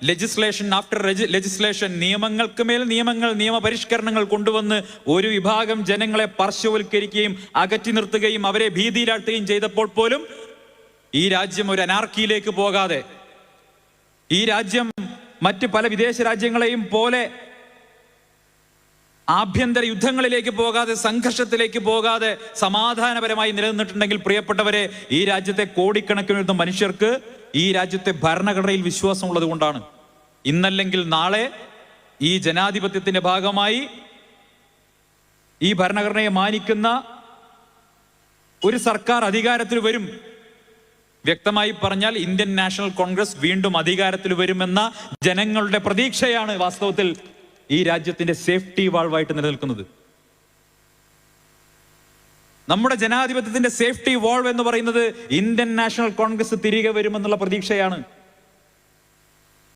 Legislation after legislation നിയമങ്ങൾക്ക് മേൽ നിയമങ്ങൾ നിയമപരിഷ്കരണങ്ങൾ കൊണ്ടുവന്ന് ഒരു വിഭാഗം ജനങ്ങളെ പാർശ്വവൽക്കരിക്കുകയും അകറ്റി നിർത്തുകയും അവരെ ഭീതിയിലാട്ടുകയും ചെയ്തപ്പോൾ പോലും ഈ രാജ്യം ഒരു അനാർക്കിയിലേക്ക് പോകാതെ ഈ രാജ്യം മറ്റ് പല വിദേശ രാജ്യങ്ങളെയും പോലെ ആഭ്യന്തര യുദ്ധങ്ങളിലേക്ക് പോകാതെ സംഘർഷത്തിലേക്ക് പോകാതെ സമാധാനപരമായി നിലനിന്നിട്ടുണ്ടെങ്കിൽ പ്രിയപ്പെട്ടവരെ ഈ രാജ്യത്തെ കോടിക്കണക്കിന് വരുന്ന മനുഷ്യർക്ക് ഈ രാജ്യത്തെ ഭരണഘടനയിൽ വിശ്വാസമുള്ളത് കൊണ്ടാണ്. ഇന്നല്ലെങ്കിൽ നാളെ ഈ ജനാധിപത്യത്തിന്റെ ഭാഗമായി ഈ ഭരണഘടനയെ മാനിക്കുന്ന ഒരു സർക്കാർ അധികാരത്തിൽ വരും. വ്യക്തമായി പറഞ്ഞാൽ ഇന്ത്യൻ നാഷണൽ കോൺഗ്രസ് വീണ്ടും അധികാരത്തിൽ വരുമെന്ന ജനങ്ങളുടെ പ്രതീക്ഷയാണ് വാസ്തവത്തിൽ ഈ രാജ്യത്തിന്റെ സേഫ്റ്റി വാൾവായിട്ട് നിലനിൽക്കുന്നത്. നമ്മുടെ ജനാധിപത്യത്തിന്റെ സേഫ്റ്റി വാൾവ് എന്ന് പറയുന്നത് ഇന്ത്യൻ നാഷണൽ കോൺഗ്രസ് തിരികെ വരുമെന്നുള്ള പ്രതീക്ഷയാണ്.